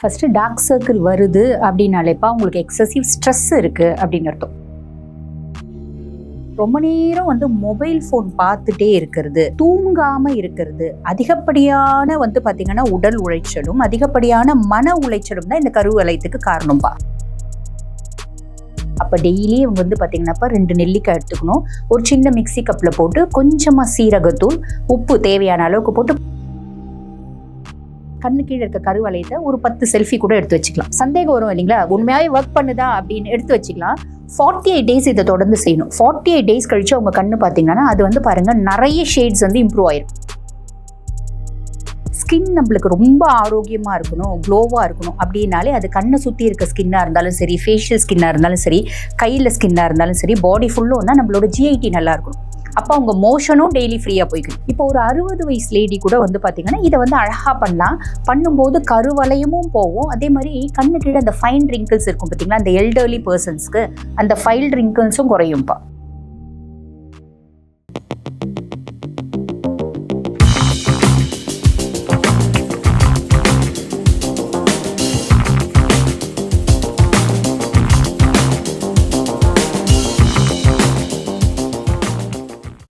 First dark circle வருது அப்படின்னாலேப்பா உங்களுக்கு excessive stress இருக்குது அப்படின்னு அர்த்தம். ரொம்ப நேரம் வந்து மொபைல் ஃபோன் பார்த்துட்டே இருக்கிறது தூங்காமல் இருக்கிறது அதிகப்படியான வந்து பார்த்தீங்கன்னா உடல் உளைச்சலும் அதிகப்படியான மன உளைச்சலும் தான் இந்த கருவலயத்துக்கு காரணம்பா. அப்போ டெய்லி இவங்க வந்து பார்த்தீங்கன்னாப்பா ரெண்டு நெல்லிக்காய் எடுத்துக்கணும் ஒரு சின்ன மிக்சி கப்பில் போட்டு கொஞ்சமாக சீரகத்தூள் உப்பு தேவையான அளவுக்கு போட்டு கண்ணு கீழே இருக்க கருவளையத்தை ஒரு பத்து செல்ஃபி கூட எடுத்து வச்சுக்கலாம். சந்தேகம் வரும் இல்லைங்களா? உண்மையாகவே ஒர்க் பண்ணுதா அப்படின்னு எடுத்து வச்சுக்கலாம். ஃபார்ட்டி எயிட் டேஸ் இதை தொடர்ந்து செய்யணும். ஃபார்ட்டி எயிட் டேஸ் கழிச்சு அவங்க கண்ணு பார்த்தீங்கன்னா அது வந்து பாருங்க நிறைய ஷேட்ஸ் வந்து இம்ப்ரூவ் ஆயிரும். ஸ்கின் நம்மளுக்கு ரொம்ப ஆரோக்கியமாக இருக்கணும் க்ளோவாக இருக்கணும். அப்படின்னாலே அது கண்ணை சுற்றி இருக்க ஸ்கின்னாக இருந்தாலும் சரி ஃபேஷியல் ஸ்கின்னாக இருந்தாலும் சரி கையில் ஸ்கின்னாக இருந்தாலும் சரி பாடி ஃபுல்லும் தான் நம்மளோட ஜிஐடி நல்லா இருக்கணும். அப்போ அவங்க மோஷனும் டெய்லி ஃப்ரீயாக போய்க்கும் இப்போ ஒரு அறுபது வயசு லேடி கூட வந்து பார்த்தீங்கன்னா இதை வந்து அழகாக பண்ணலாம். பண்ணும்போது கருவளையமும் போகும். அதே மாதிரி கண்ணு கீழே அந்த ஃபைன் ரிங்கிள்ஸ் இருக்கும் பார்த்தீங்களா அந்த எல்டர்லி பர்சன்ஸ்க்கு அந்த ஃபைல் ரிங்கிள்ஸும் குறையும்ப்பா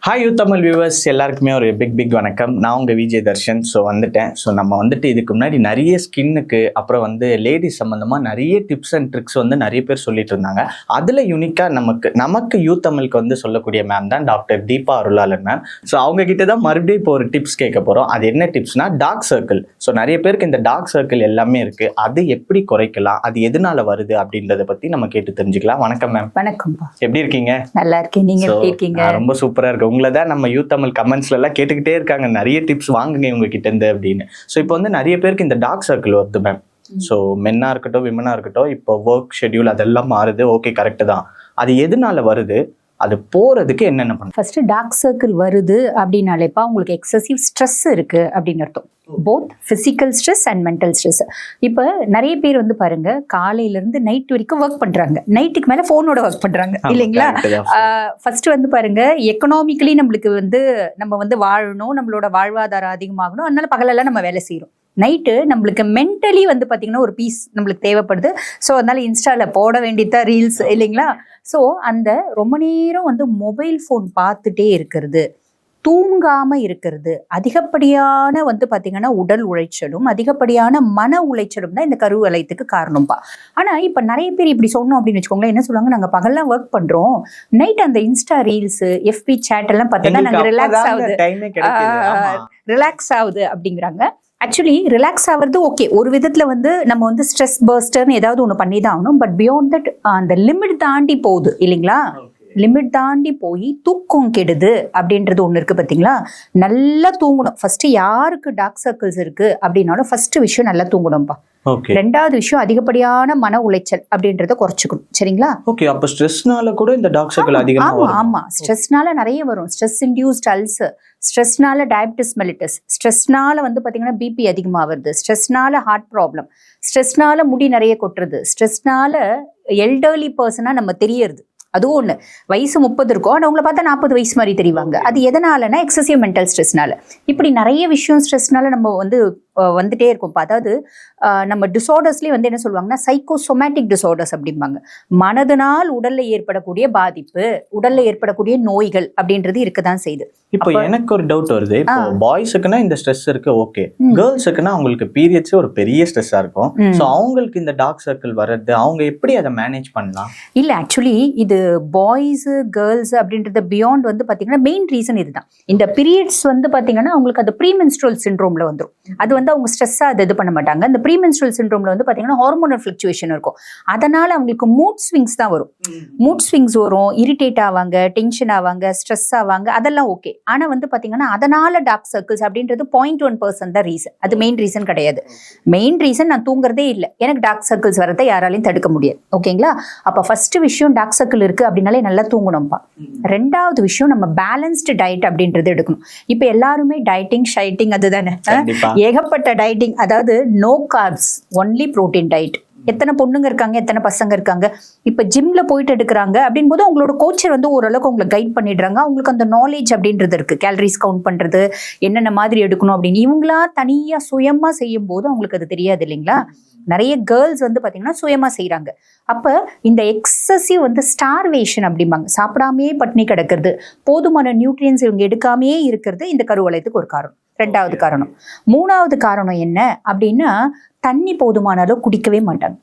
ஹாய் யூ தமிழ் வியூவர்ஸ் எல்லாருக்குமே ஒரு பிக் பிக் வணக்கம். நான் உங்கள் விஜய் தர்ஷன். ஸோ வந்துட்டேன். ஸோ நம்ம வந்துட்டு இதுக்கு முன்னாடி நிறைய ஸ்கின்னுக்கு அப்புறம் வந்து லேடிஸ் சம்மந்தமாக நிறைய டிப்ஸ் அண்ட் ட்ரிக்ஸ் வந்து நிறைய பேர் சொல்லிட்டு இருந்தாங்க. அதில் யூனிக்காக நமக்கு நமக்கு யூ தமிழுக்கு வந்து சொல்லக்கூடிய மேம் தான் doctor Deepa Arulalan ma'am so அவங்க கிட்ட தான் மறுபடியும் இப்போ ஒரு டிப்ஸ் கேட்க போகிறோம் அது என்ன டிப்ஸ்னா டார்க் சர்க்கிள் ஸோ நிறைய பேருக்கு இந்த டார்க் சர்க்கிள் எல்லாமே இருக்குது அது எப்படி குறைக்கலாம்? அது எதனால வருது அப்படின்றத பற்றி நம்ம கேட்டு தெரிஞ்சுக்கலாம். வணக்கம் மேம் வணக்கம்ப்பா. எப்படி இருக்கீங்க? நல்லா இருக்கேன். நீங்கள் எப்படி இருக்கீங்க? ரொம்ப சூப்பரா இருக்கு உங்களை தான் நம்ம யூத் தமிழ் கமெண்ட்ஸ்ல எல்லாம் கேட்டுக்கிட்டே இருக்காங்க. நிறைய டிப்ஸ் வாங்குங்க இவங்க கிட்ட இருந்து அப்படின்னு. ஸோ இப்போ வந்து நிறைய பேருக்கு இந்த டார்க் சர்க்கிள் வருது மேம் ஸோ மென்னா இருக்கட்டும் விமனா இருக்கட்டும் இப்போ ஒர்க் ஷெட்யூல் அதெல்லாம் மாறுது. ஓகே கரெக்டு தான். அது எதனால வருது? அது போறதுக்கு என்னென்ன பண்ணணும் ஃபர்ஸ்ட் டார்க் சர்க்கிள் வருது அப்படின்னாலேப்பா உங்களுக்கு எக்ஸசிவ் ஸ்ட்ரெஸ் இருக்கு அப்படின்னு அர்த்தம். Both physical stress and mental stress இப்போ நிறைய பேர் வந்து பாருங்க காலையில இருந்து நைட் வரைக்கும் ஒர்க் பண்றாங்க. நைட்டுக்கு மேல ஃபோனோட ஒர்க் பண்றாங்க. இல்லைங்களா? ஃபர்ஸ்ட் வந்து பாருங்க எக்கனாமிக்கலி நம்மளுக்கு வந்து நம்ம வந்து வாழணும் நம்மளோட வாழ்வாதாரம் அதிகமாகணும் அதனால பகலெல்லாம் நம்ம வேலை செய்யறோம் நைட்டு நம்மளுக்கு மென்டலி வந்து பாத்தீங்கன்னா ஒரு பீஸ் நம்மளுக்கு தேவைப்படுது. ஸோ அதனால இன்ஸ்டால போட வேண்டியதா ரீல்ஸ் இல்லைங்களா? ஸோ அந்த ரொம்ப நேரம் வந்து மொபைல் ஃபோன் பார்த்துட்டே இருக்கிறது. தூங்காம இருக்கிறது. அதிகப்படியான வந்து பாத்தீங்கன்னா உடல் உளைச்சலும் அதிகப்படியான மன உளைச்சலும் தான் இந்த கருவலயத்துக்கு காரணம்பா. ஆனா இப்ப நிறைய பேர் இப்படி சொன்னோம் அப்படின்னு வச்சுக்கோங்களேன் என்ன சொல்லுவாங்க? நாங்க பகல்லாம் ஒர்க் பண்றோம். நைட் அந்த இன்ஸ்டா ரீல்ஸ் எஃபி சேட் எல்லாம் பார்த்தோன்னா நாங்க ரிலாக்ஸ் ஆகுது. ரிலாக்ஸ் ஆகுது அப்படிங்கிறாங்க. ஆக்சுவலி ரிலாக்ஸ் ஆகிறது ஓகே ஒரு விதத்தில் வந்து நம்ம வந்து ஸ்ட்ரெஸ் பர்ஸ்டர்னு ஏதாவது ஒன்று பண்ணி தான் ஆகணும். பட் பியாண்ட் தட் அந்த லிமிட் தாண்டி போகுது. இல்லைங்களா? லிமிட் தாண்டி போய் தூக்கம் கெடுது அப்படின்றது ஒன்று இருக்குது பார்த்தீங்களா நல்லா தூங்கணும். ஃபர்ஸ்ட் யாருக்கு டார்க் சர்க்கிள்ஸ் இருக்கு அப்படின்னாலும் ஃபர்ஸ்ட் விஷயம் நல்லா தூங்கணும்ப்பா ரெண்டாவது விஷயம் அதிகப்படியான மன உளைச்சல் அப்படின்றத குறைச்சிக்கணும். சரிங்களா? ஓகே அப்ப ஸ்ட்ரெஸ்னால கூட இந்த டார்க் சர்க்கிள் ஆமா ஆமா ஸ்ட்ரெஸ்னால நிறைய வரும். ஸ்ட்ரெஸ் இன்டியூஸ்ட் அல்சர் ஸ்ட்ரெஸ்னால டயபிட்டிஸ் மெலிட்டஸ் ஸ்ட்ரெஸ்னால வந்து பாத்தீங்கன்னா பிபி அதிகமா வருது. ஸ்ட்ரெஸ்னால ஹார்ட் ப்ராப்ளம் ஸ்ட்ரெஸ்னால முடி நிறைய கொட்டுறது ஸ்ட்ரெஸ்னால எல்டர்லி பர்சனா நம்ம தெரியறது. அதுவும் ஒன்று வயசு முப்பது இருக்கும். ஆனால் அவங்கள பார்த்தா நாற்பது வயசு மாதிரி தெரிவாங்க. அது எதனாலனா எக்ஸசிவ் மென்டல் ஸ்ட்ரெஸ்னால இப்படி நிறைய விஷயம் ஸ்ட்ரெஸ்னால நம்ம வந்து வந்துட்டே இருக்கும். அதாவது நம்ம டிசார்டர்ஸ்லேயே வந்து என்ன சொல்லுவாங்கன்னா சைக்கோசொமேட்டிக் டிசார்டர்ஸ் அப்படிம்பாங்க. மனதினால் உடல்ல ஏற்படக்கூடிய பாதிப்பு உடல்ல ஏற்படக்கூடிய நோய்கள் அப்படின்றது இருக்கதான் செய்யுது. இப்போ எனக்கு ஒரு டவுட் வருது. பாய்ஸுக்குன்னா இந்த ஸ்ட்ரெஸ் இருக்கு ஓகே. கேர்ள்ஸுக்குன்னா அவங்களுக்கு பீரியட்ஸ் ஒரு பெரிய ஸ்ட்ரெஸ்ஸா இருக்கும். ஸோ அவங்களுக்கு இந்த டார்க் சர்க்கிள் வர்றது அவங்க எப்படி அதை மேனேஜ் பண்ணலாம்? இல்ல ஆக்சுவலி இது பாய்ஸ் கேர்ள்ஸ் அப்படின்றது பியாண்ட் வந்து பாத்தீங்கன்னா மெயின் ரீசன் இதுதான். இந்த பீரியட்ஸ் வந்து பாத்தீங்கன்னா அவங்களுக்கு அது ப்ரீமென்ஸ்ட்ரல் சிண்ட்ரோம்ல வந்துரும். அது வந்து அவங்க ஸ்ட்ரெஸ்ஸா அது இது பண்ண மாட்டாங்க. இந்த ப்ரீமென்ஸ்ட்ரல் சிண்ட்ரோம்ல வந்து பாத்தீங்கன்னா ஹார்மோனல் ஃபிளக்சுவேஷன் இருக்கும். அதனால அவங்களுக்கு மூட் ஸ்விங்ஸ் தான் வரும். மூட் ஸ்விங்ஸ் வரும் இரிட்டேட் ஆவாங்க டென்ஷன் ஆவாங்க ஸ்ட்ரெஸ் ஆவாங்க அதெல்லாம் ஓகே ஆனா வந்து பாத்தீங்கன்னா அதனால டார்க் சர்க்கிள்ஸ் அப்படின்றது பாயிண்ட் ஒன் பர்சன்ட் தான் ரீசன் அது மெயின் ரீசன் கிடையாது. மெயின் ரீசன் நான் தூங்குறதே இல்லை. எனக்கு டார்க் சர்க்கிள்ஸ் வரதை யாராலையும் தடுக்க முடியாது. ஓகேங்களா அப்ப ஃபர்ஸ்ட் விஷயம் டார்க் சர்க்கிள் இருக்கு அப்படின்னாலே நல்லா தூங்கணும்ப்பா ரெண்டாவது விஷயம் நம்ம பேலன்ஸ்டு டயட் அப்படின்றது எடுக்கணும். இப்போ எல்லாருமே டயட்டிங் ஷைட்டிங் அதுதானே? ஆ? கண்டிப்பா டயட்டிங் அதாவது no carbs only protein diet எத்தனை பொண்ணுங்க இருக்காங்க எத்தனை பசங்க இருக்காங்க இப்போ ஜிம்ல போயிட்டு எடுக்கிறாங்க அப்படின் போது அவங்களோட கோச்சர் வந்து ஓரளவுக்கு உங்களை கைட் பண்ணிடுறாங்க. அவங்களுக்கு அந்த நாலேஜ் அப்படின்றது இருக்கு. கேலரிஸ் கவுண்ட் பண்றது என்னென்ன மாதிரி எடுக்கணும் அப்படின்னு. இவங்களா தனியா சுயமா செய்யும் போது அவங்களுக்கு அது தெரியாது இல்லைங்களா? நிறைய கேர்ள்ஸ் வந்து பார்த்தீங்கன்னா சுயமா செய்கிறாங்க அப்போ இந்த எக்ஸசிவ் வந்து ஸ்டார்வேஷன் அப்படிம்பாங்க. சாப்பிடாமே பட்டினி கிடக்கிறது போதுமான நியூட்ரியன்ஸ் இவங்க எடுக்காமையே இருக்கிறது இந்த கருவளையத்துக்கு ஒரு காரணம். ரெண்டாவது காரணம். மூணாவது காரணம் என்ன அப்படின்னா தண்ணி போதுமான அளவு குடிக்கவே மாட்டாங்க.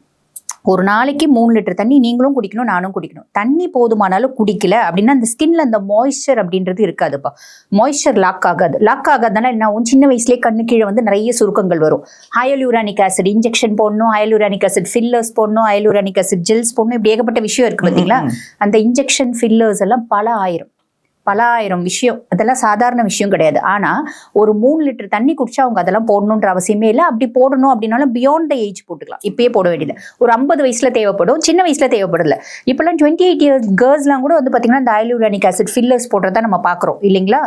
ஒரு நாளைக்கு மூணு லிட்டர் தண்ணி நீங்களும் குடிக்கணும் நானும் குடிக்கணும். தண்ணி போதுமான அளவு குடிக்கல அப்படின்னா அந்த ஸ்கின்ல அந்த மாய்ஸ்சர் அப்படின்றது இருக்காதுப்பா. மாய்ஸ்சர் லாக் ஆகாது. லாக் ஆகாதனால என்ன சின்ன வயசுலேயே கண்ணு கீழே வந்து நிறைய சுருக்கங்கள் வரும். ஹயலூரானிக் ஆசிட் இன்ஜெக்ஷன் போடணும் ஹயலூரானிக் ஆசிட் ஃபில்லர்ஸ் போடணும் ஹயலூரானிக் ஆசிட் ஜெல்ஸ் போடணும் இப்படி ஏகப்பட்ட விஷயம் இருக்கு பார்த்தீங்களா அந்த இன்ஜெக்ஷன் ஃபில்லர்ஸ் எல்லாம் பல ஆயிரம். பல ஆயிரம் விஷயம். அதெல்லாம் சாதாரண விஷயம் கிடையாது. ஆனா ஒரு மூணு லிட்டர் தண்ணி குடிச்சா அவங்க அதெல்லாம் போடணுன்ற அவசியமே இல்லை. அப்படி போடணும் அப்படின்னாலும் பியாண்ட் த ஏஜ் போட்டுக்கலாம். இப்பயே போட வேண்டியது. ஒரு ஐம்பது வயசுல தேவைப்படும். சின்ன வயசுல தேவைப்படல. இப்பெல்லாம் டுவெண்ட்டி எயிட் இயர்ஸ் கேர்ள்ஸ்லாம் கூட வந்து பாத்தீங்கன்னா இந்த ஐலூரானிக் ஆசிட் ஃபில்லர்ஸ் போடுறத நம்ம பாக்குறோம். இல்லைங்களா?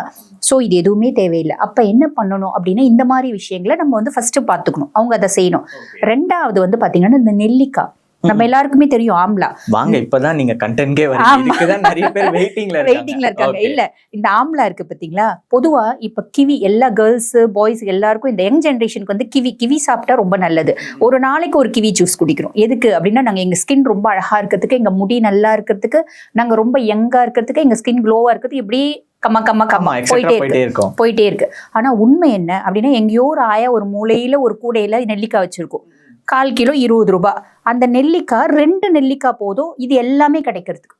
ஸோ இது எதுவுமே தேவையில்லை. அப்ப என்ன பண்ணணும் அப்படின்னா இந்த மாதிரி விஷயங்களை நம்ம வந்து ஃபர்ஸ்ட் பார்த்துக்கணும். அவங்க அதை செய்யணும். ரெண்டாவது வந்து பாத்தீங்கன்னா இந்த நெல்லிக்காய். நம்ம எல்லாருக்குமே தெரியும் ஆம்லா. வாங்க இப்பதான் நீங்க கண்டென்ட்கே வரீங்க நிறைய பேர் வெயிட்டிங்ல வெயிட்டிங்ல இருக்காங்க. இல்ல இந்த ஆம்லா இருக்கு பாத்தீங்களா? பொதுவா இப்ப கிவி எல்லா கேர்ள்ஸ் பாய்ஸ் எல்லாருக்கும் இந்த யங் ஜெனரேஷனுக்கு வந்து கிவி கிவி சாப்பிட்டா ரொம்ப நல்லது. ஒரு நாளைக்கு ஒரு கிவி ஜூஸ் குடிக்கிறோம். எதுக்கு? அப்படின்னா நாங்க எங்க ஸ்கின் ரொம்ப அழகா இருக்கிறதுக்கு எங்க முடி நல்லா இருக்கிறதுக்கு நாங்க ரொம்ப யங்கா இருக்கிறதுக்கு எங்க ஸ்கின் க்ளோவா இருக்கிறதுக்கு இப்படி கம்மா கம்மா கம்மா போயிட்டே இருக்கு. போயிட்டே இருக்கு. ஆனா உண்மை என்ன அப்படின்னா எங்கேயோ ஒரு ஆயா ஒரு மூலையில ஒரு கூடையில நெல்லிக்காய் வச்சிருக்கோம். கால் கிலோ இருபது ரூபாய் அந்த நெல்லிக்காய் ரெண்டு நெல்லிக்காய் போதும். இது எல்லாமே கிடைக்கிறதுக்கு.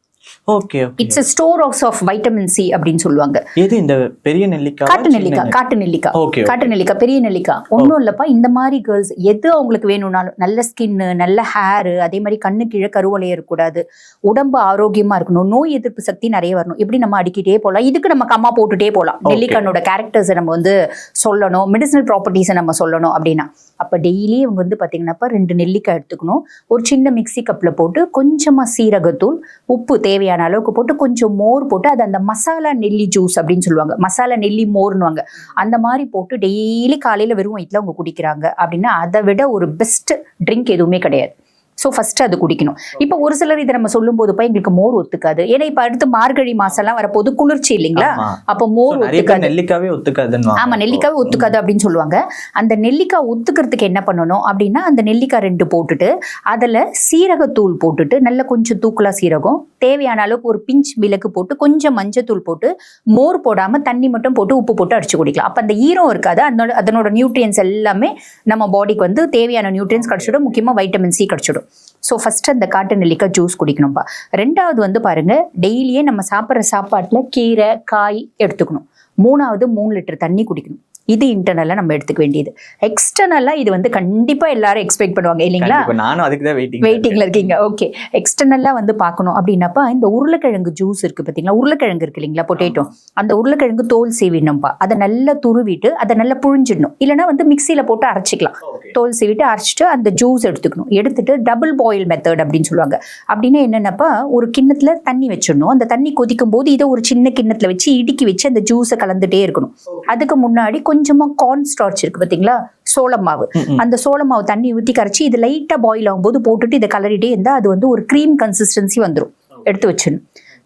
Okay it's store of of vitamin C அப்படின்னு சொல்லுவாங்க. எது இந்த பெரிய நெல்லிக்காய் காட்டு நெல்லிக்காய் காட்டு நெல்லிக்காய். ஓகே காட்டு நெல்லிக்காய் பெரிய நெல்லிக்காய். ஒன்றும் இல்லப்பா இந்த மாதிரி கேர்ள்ஸ் எது அவங்களுக்கு வேணும்னாலும் நல்ல ஸ்கின்னு நல்ல ஹேரு அதே மாதிரி கண்ணு கீழே கருவளையம் இருக்கக்கூடாது. உடம்பு ஆரோக்கியமா இருக்கணும். நோய் எதிர்ப்பு சக்தி நிறைய வரணும். இப்படி நம்ம அடிக்கிட்டே போகலாம்? இதுக்கு நம்ம கம்மா போட்டுட்டே போகலாம். நெல்லிக்காயோட கேரக்டர்ஸை நம்ம வந்து சொல்லணும். மெடிசனல் ப்ராப்பர்ட்டிஸை நம்ம சொல்லணும் அப்படின்னா. அப்போ டெய்லி இவங்க வந்து பார்த்தீங்கன்னாப்பா ரெண்டு நெல்லிக்காய் எடுத்துக்கணும். ஒரு சின்ன மிக்ஸி கப்பில் போட்டு கொஞ்சமாக சீரகத்தூள் உப்பு தேவையான அளவுக்கு போட்டு கொஞ்சம் மோர் போட்டு அது அந்த மசாலா நெல்லி ஜூஸ் அப்படின்னு சொல்லுவாங்க. மசாலா நெல்லி மோர்னுவாங்க அந்த மாதிரி போட்டு டெய்லி காலையில் வெறும் வயிற்றுல அவங்க குடிக்கிறாங்க அப்படின்னா அதை விட ஒரு பெஸ்ட் ட்ரிங்க் எதுவுமே கிடையாது. ஸோ ஃபர்ஸ்ட் அது குடிக்கணும். இப்போ ஒரு சிலர் இதை நம்ம சொல்லும்போது போது எங்களுக்கு மோர் ஒத்துக்காது. ஏன்னா இப்போ அடுத்து மார்கழி மாசம்லாம் வரப்போது குளிர்ச்சி இல்லைங்களா. அப்போ மோர் ஒத்துக்காது. நெல்லிக்காவே ஒத்துக்காதுன்னு ஆமா நெல்லிக்காய் ஒத்துக்காது அப்படின்னு சொல்லுவாங்க. அந்த நெல்லிக்காய் ஒத்துக்கிறதுக்கு என்ன பண்ணணும் அப்படின்னா அந்த நெல்லிக்காய் ரெண்டு போட்டுட்டு அதுல சீரகத்தூள் போட்டுட்டு நல்ல கொஞ்சம் தூக்கலா சீரகம் தேவையான அளவுக்கு ஒரு பிஞ்ச் மிளகு போட்டு கொஞ்சம் மஞ்சத்தூள் போட்டு மோர் போடாம தண்ணி மட்டும் போட்டு உப்பு போட்டு அடிச்சு குடிக்கலாம். அப்ப அந்த ஈரம் இருக்காது. அதனோட அதனோட நியூட்ரியன்ஸ் எல்லாமே நம்ம பாடிக்கு வந்து தேவையான நியூட்ரியன்ஸ் கிடைச்சிடும். முக்கியமா வைட்டமின் சி கிடைச்சிடும். ஸோ ஃபர்ஸ்ட் அந்த காட்டு நெல்லிக்காய் ஜூஸ் குடிக்கணும்ப்பா ரெண்டாவது வந்து பாருங்க டெய்லியே நம்ம சாப்பிட்ற சாப்பாட்டுல கீரை காய் எடுத்துக்கணும். மூணாவது மூணு லிட்டர் தண்ணி குடிக்கணும். இது இன்டர்னலாக நம்ம எடுத்துக்க வேண்டியது. எக்ஸ்டர்னலாக இது வந்து கண்டிப்பா எல்லாரும் எக்ஸ்பெக்ட் பண்ணுவாங்க இல்லைங்களா. நானும் அதுக்கு தான் வெயிட்டிங் வெயிட்டிங்ல இருக்கீங்க. ஓகே எக்ஸ்டர்னலா வந்து பார்க்கணும் அப்படின்னப்பா இந்த உருளைக்கிழங்கு ஜூஸ் இருக்கு பாத்தீங்களா? உருளைக்கிழங்கு இருக்கு இல்லைங்களா பொட்டேட்டோ அந்த உருளைக்கிழங்கு தோல் சீவிடணும்ப்பா அதை நல்லா துருவிட்டு அதை நல்லா புழிஞ்சிடணும். இல்லைன்னா வந்து மிக்சியில போட்டு அரைச்சிக்கலாம். தோல் சீவிட்டு அரைச்சிட்டு அந்த ஜூஸ் எடுத்துக்கணும். எடுத்துட்டு டபுள் பாயில் மெத்தட் அப்படின்னு சொல்லுவாங்க. அப்படின்னா என்னென்னப்பா ஒரு கிண்ணத்துல தண்ணி வச்சிடணும். அந்த தண்ணி கொதிக்கும் போது இதை ஒரு சின்ன கிண்ணத்துல வச்சு இடுக்கி வச்சு அந்த ஜூஸை கலந்துட்டே இருக்கணும். அதுக்கு முன்னாடி கொஞ்சமா கார்ன் ஸ்டார்ச் இருக்கு பாத்தீங்களா? சோள மாவு. அந்த சோள மாவு தண்ணி ஊற்றி கரைச்சி இது லைட்டாக பாயில் ஆகும்போது போட்டுட்டு இதை கலரிட்டே இருந்தால் அது வந்து ஒரு க்ரீம் கன்சிஸ்டன்சி வந்துடும் எடுத்து வச்சிடணும்.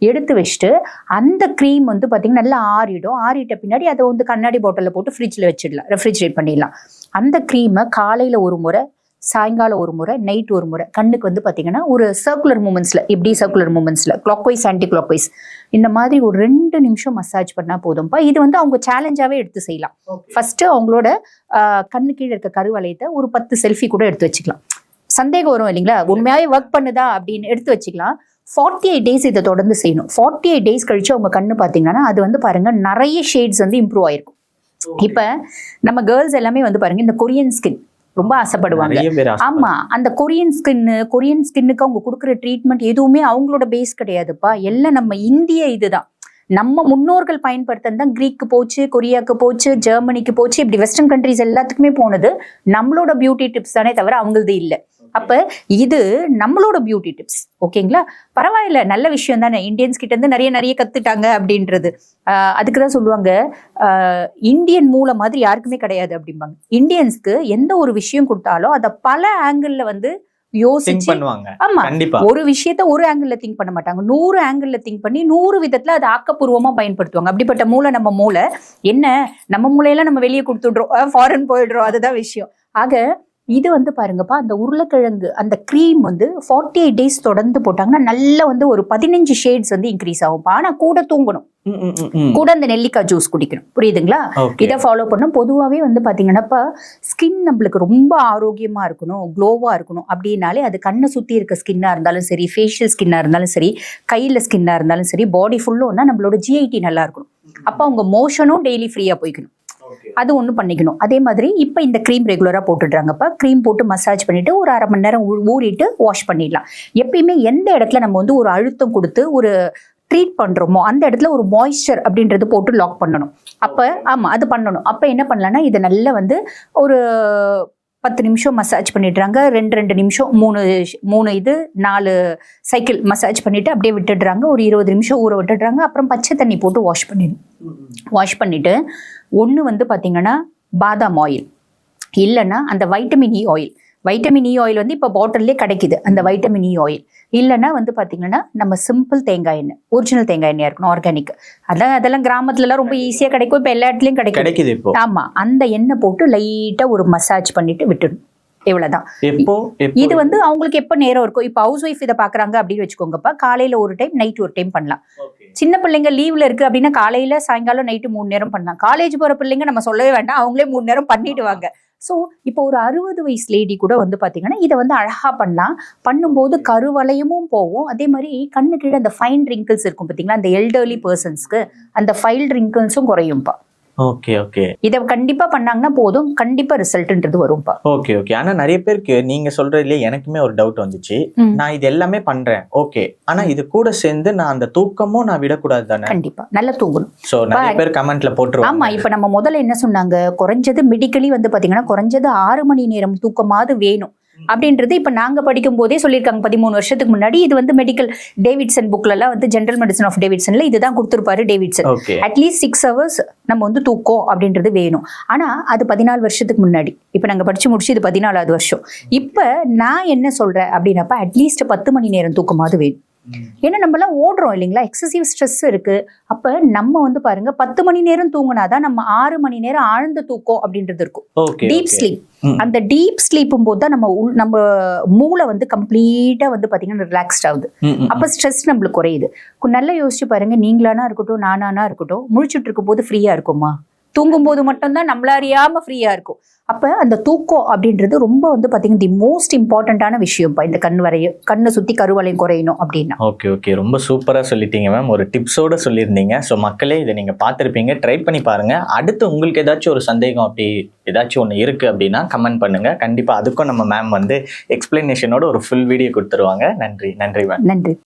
எடுத்து வச்சுட்டு அந்த க்ரீம் வந்து பார்த்தீங்கன்னா நல்லா ஆறிடும். ஆறிட்ட பின்னாடி அதை வந்து கண்ணாடி பாட்டிலில் போட்டு ஃப்ரிட்ஜில் வச்சிடலாம். ரெஃப்ரிஜரேட் பண்ணிடலாம். அந்த க்ரீமை காலையில் ஒரு முறை சாயங்காலம் ஒரு முறை நைட் ஒரு முறை. கண்ணுக்கு வந்து பார்த்தீங்கன்னா ஒரு சர்க்குலர் மூமெண்ட்ஸில் இப்படி சர்க்குலர் மூமெண்ட்ஸில் clockwise anticlockwise இந்த மாதிரி ஒரு ரெண்டு நிமிஷம் மசாஜ் பண்ணால் போதும்ப்பா இது வந்து அவங்க சேலஞ்சாகவே எடுத்து செய்யலாம். ஃபர்ஸ்ட் அவங்களோட கண்ணு கீழே இருக்க கருவளையத்தை ஒரு பத்து செல்ஃபி கூட எடுத்து வச்சுக்கலாம். சந்தேகம் வரும் இல்லைங்களா? உண்மையாவே ஒர்க் பண்ணுதா அப்படின்னு எடுத்து வச்சுக்கலாம். ஃபார்ட்டி எயிட் டேஸ் இதை தொடர்ந்து செய்யணும். ஃபார்ட்டி எயிட் டேஸ் கழிச்சு அவங்க கண்ணு பார்த்தீங்கன்னா அது வந்து பாருங்க நிறைய ஷேட்ஸ் வந்து இம்ப்ரூவ் ஆயிருக்கும். இப்ப நம்ம கேர்ள்ஸ் எல்லாமே வந்து பாருங்க இந்த கொரியன் ஸ்கின் ரொம்ப ஆசைப்படுவாங்க. ஆமா அந்த கொரியன் ஸ்கின்னு கொரியன் ஸ்கின்னுக்கு அவங்க கொடுக்குற ட்ரீட்மெண்ட் எதுவுமே அவங்களோட பேஸ் கிடையாதுப்பா. எல்லாம் நம்ம இந்திய இதுதான். நம்ம முன்னோர்கள் பயன்படுத்தினது தான் கிரீக்கு போச்சு கொரியாக்கு போச்சு ஜெர்மனிக்கு போச்சு இப்படி வெஸ்டர்ன் கண்ட்ரிஸ் எல்லாத்துக்குமே போனது நம்மளோட பியூட்டி டிப்ஸ் தானே தவிர அவங்களது இல்லை. அப்ப இது நம்மளோட பியூட்டி டிப்ஸ் ஓகேங்களா பரவாயில்ல நல்ல விஷயம் தானே. இந்தியன்ஸ் கிட்ட இருந்து நிறைய நிறைய கத்துட்டாங்க அப்படின்றது. அதுக்கு தான் சொல்லுவாங்க இந்தியன் மூளை மாதிரி யாருக்குமே கிடையாது அப்படிம்பாங்க. இந்தியன்ஸ்க்கு எந்த ஒரு விஷயம் கொடுத்தாலும் அதை பல ஆங்கிள் வந்து யோசிச்சு பண்ணுவாங்க. ஆமா கண்டிப்பா. ஒரு விஷயத்த ஒரு ஆங்கிள் திங்க் பண்ண மாட்டாங்க. நூறு ஆங்கிள் திங்க் பண்ணி நூறு விதத்துல அது ஆக்கப்பூர்வமா பயன்படுத்துவாங்க. அப்படிப்பட்ட மூளை நம்ம மூளை. என்ன? நம்ம மூளையெல்லாம் நம்ம வெளியே கொடுத்துடுறோம். ஃபாரின் போயிடுறோம். அதுதான் விஷயம். ஆக இது வந்து பாருங்கப்பா அந்த உருளைக்கிழங்கு அந்த க்ரீம் வந்து ஃபார்ட்டி எயிட் டேஸ் தொடர்ந்து போட்டாங்கன்னா நல்லா வந்து ஒரு பதினஞ்சு ஷேட்ஸ் வந்து இன்க்ரீஸ் ஆகும்ப்பா. ஆனா கூட தூங்கணும். கூட அந்த நெல்லிக்காய் ஜூஸ் குடிக்கணும். புரியுதுங்களா. இதை ஃபாலோ பண்ணோம் பொதுவாகவே வந்து பார்த்தீங்கன்னாப்பா ஸ்கின் நம்மளுக்கு ரொம்ப ஆரோக்கியமா இருக்கணும் க்ளோவாக இருக்கணும் அப்படின்னாலே அது கண்ணை சுற்றி இருக்க ஸ்கின்னாக இருந்தாலும் சரி ஃபேஷியல் ஸ்கின்னாக இருந்தாலும் சரி கையில் ஸ்கின்னாக இருந்தாலும் சரி பாடி ஃபுல்லும்னா நம்மளோட ஜிஐடி நல்லா இருக்கணும். அப்போ அவங்க மோஷனும் டெய்லி ஃப்ரீயாக போய்க்கணும். அது ஒன்று பண்ணிக்கணும். அதே மாதிரி இப்போ இந்த க்ரீம் ரெகுலராக போட்டுடுறாங்கப்பா க்ரீம் போட்டு மசாஜ் பண்ணிட்டு ஒரு அரை மணி நேரம் ஊறிட்டு வாஷ் பண்ணிடலாம். எப்பயுமே எந்த இடத்துல நம்ம வந்து ஒரு அழுத்தம் கொடுத்து ஒரு ட்ரீட் பண்ணுறோமோ அந்த இடத்துல ஒரு மாய்ஸ்சர் அப்படின்றது போட்டு லாக் பண்ணணும். அப்போ ஆமாம் அது பண்ணணும். அப்போ என்ன பண்ணலாம்னா இதை நல்லா வந்து ஒரு பத்து நிமிஷம் மசாஜ் பண்ணிடுறாங்க. ரெண்டு ரெண்டு நிமிஷம் மூணு மூணு இது நாலு சைக்கிள் மசாஜ் பண்ணிட்டு அப்படியே விட்டுடுறாங்க. ஒரு இருபது நிமிஷம் ஊற விட்டுடுறாங்க. அப்புறம் பச்சை தண்ணி போட்டு வாஷ் பண்ணிடணும் வாஷ் பண்ணிட்டு ஒன்று வந்து பார்த்தீங்கன்னா பாதாம் ஆயில் இல்லைன்னா அந்த vitamin E oil vitamin E oil வந்து இப்போ பாட்டிலே கிடைக்குது. அந்த வைட்டமின் இ ஆயில் இல்லைன்னா வந்து பார்த்தீங்கன்னா நம்ம சிம்பிள் தேங்காய் எண்ணெய் ஒரிஜினல் தேங்காய் எண்ணெயாக இருக்கணும் ஆர்கானிக் அதான் அதெல்லாம் கிராமத்துலலாம் ரொம்ப ஈஸியாக கிடைக்கும். இப்போ எல்லா இடத்துலையும் கிடைக்கும் கிடைக்குது இப்போ. ஆமா. அந்த எண்ணெய் போட்டு லைட்டா ஒரு மசாஜ் பண்ணிட்டு விட்டுடணும். இவ்வளவுதான். இது வந்து அவங்களுக்கு எப்ப நேரம் இருக்கும்? இப்போ ஹவுஸ் ஒய்ஃப் இதை பாக்குறாங்க அப்படின்னு வச்சுக்கோங்கப்பா. காலையில ஒரு டைம் நைட் ஒரு டைம் பண்ணலாம். சின்ன பிள்ளைங்க லீவ்ல இருக்கு அப்படின்னா காலையில சாயங்காலம் நைட்டு மூணு நேரம் பண்ணலாம். காலேஜ் போற பிள்ளைங்க நம்ம சொல்லவே வேண்டாம். அவங்களே மூணு நேரம் பண்ணிடுவாங்க. ஸோ இப்போ ஒரு அறுபது வயசு லேடி கூட வந்து பாத்தீங்கன்னா இதை வந்து அழகா பண்ணலாம். பண்ணும்போது கருவளையமும் போகும். அதே மாதிரி கண்ணு கீழே அந்த ஃபைன் ரிங்கிள்ஸ் இருக்கும் பாத்தீங்களா? அந்த எல்டர்லி பர்சன்ஸ்க்கு அந்த ஃபைல் ரிங்கிள்ஸும் குறையும்ப்பா ஓகே ஓகே இதை கண்டிப்பா பண்ணாங்கன்னா போதும். கண்டிப்பா ரிசல்ட்ன்றது வரும்பா. ஓகே ஓகே ஆனா நிறைய பேருக்கு நீங்க சொல்றதுலயே எனக்குமே ஒரு டவுட் வந்துச்சு. நான் இது எல்லாமே பண்றேன். ஓகே ஆனா இது கூட சேர்ந்து நான் அந்த தூக்கமும் நான் விடக்கூடாது தானே? கண்டிப்பா. நல்லா தூங்கணும். சோ நிறைய பேர் கமெண்ட்ல ஆமா போட்டுருவாங்க. இப்ப நம்ம முதல்ல என்ன சொன்னாங்க? குறைஞ்சது மெடிக்கலி வந்து பாத்தீங்கன்னா குறைஞ்சது ஆறு மணி நேரம் தூக்கமாவது வேணும். அப்படின்றது இப்ப நாங்க படிக்கும் போதே சொல்லியிருக்காங்க. பதிமூணு வருஷத்துக்கு முன்னாடி இது வந்து மெடிக்கல் டேவிட்சன் புக்ல எல்லாம் வந்து ஜென்ரல் மெடிசன் ஆஃப் டேவிட்சன்ல இதுதான் கொடுத்திருப்பாரு Davidson at least six hours நம்ம வந்து தூக்கம் அப்படின்றது வேணும். ஆனா அது பதினாலு வருஷத்துக்கு முன்னாடி. இப்ப நாங்க படிச்சு முடிச்சு இது பதினாலாவது வருஷம். இப்ப நான் என்ன சொல்றேன் அப்படின்னப்ப அட்லீஸ்ட் பத்து மணி நேரம் தூக்கமாவது வேணும். ஏன்னா நம்மலாம் ஓடுறோம் இல்லைங்களா? எக்ஸசிவ் ஸ்ட்ரெஸ் இருக்கு. அப்ப நம்ம வந்து பாருங்க பத்து மணி நேரம் தூங்குனாதான் நம்ம ஆறு மணி நேரம் ஆழ்ந்த தூக்கம் அப்படின்றது இருக்கும். Deep sleep. அந்த டீப் ஸ்லீப்பும் போது தான் நம்ம உள்- நம்ம மூளை வந்து கம்ப்ளீட்டா வந்து பாத்தீங்கன்னா ரிலாக்ஸ்ட் ஆகுது. அப்ப ஸ்ட்ரெஸ் நம்மளுக்கு குறையுது. நல்லா யோசிச்சு பாருங்க நீங்களானா இருக்கட்டும் நானானா இருக்கட்டும் முழிச்சிட்டு இருக்கும் போது ஃப்ரீயா இருக்குமா? தூங்கும் போது மட்டும்தான் நம்மள அறியாம ஃப்ரீயா இருக்கும். அப்ப அந்த தூக்கம் அப்படின்றது ரொம்ப வந்து பாத்தீங்கன்னா தி மோஸ்ட் இம்பார்ட்டன்டான விஷயம்ப்பா இந்த கண் வரைய கண்ணை சுத்தி கருவளையம் குறையணும் அப்படின்னா. ஓகே ஓகே ரொம்ப சூப்பரா சொல்லிட்டீங்க மேம் ஒரு டிப்ஸோட சொல்லியிருந்தீங்க. ஸோ மக்களே இதை நீங்க பார்த்துருப்பீங்க. ட்ரை பண்ணி பாருங்க. அடுத்து உங்களுக்கு ஏதாச்சும் ஒரு சந்தேகம் அப்படி ஏதாச்சும் ஒன்று இருக்கு அப்படின்னா கமெண்ட் பண்ணுங்க. கண்டிப்பா அதுக்கும் நம்ம மேம் வந்து எக்ஸ்பிளனேஷனோட ஒரு ஃபுல் வீடியோ கொடுத்துருவாங்க. நன்றி நன்றி மேம் நன்றி.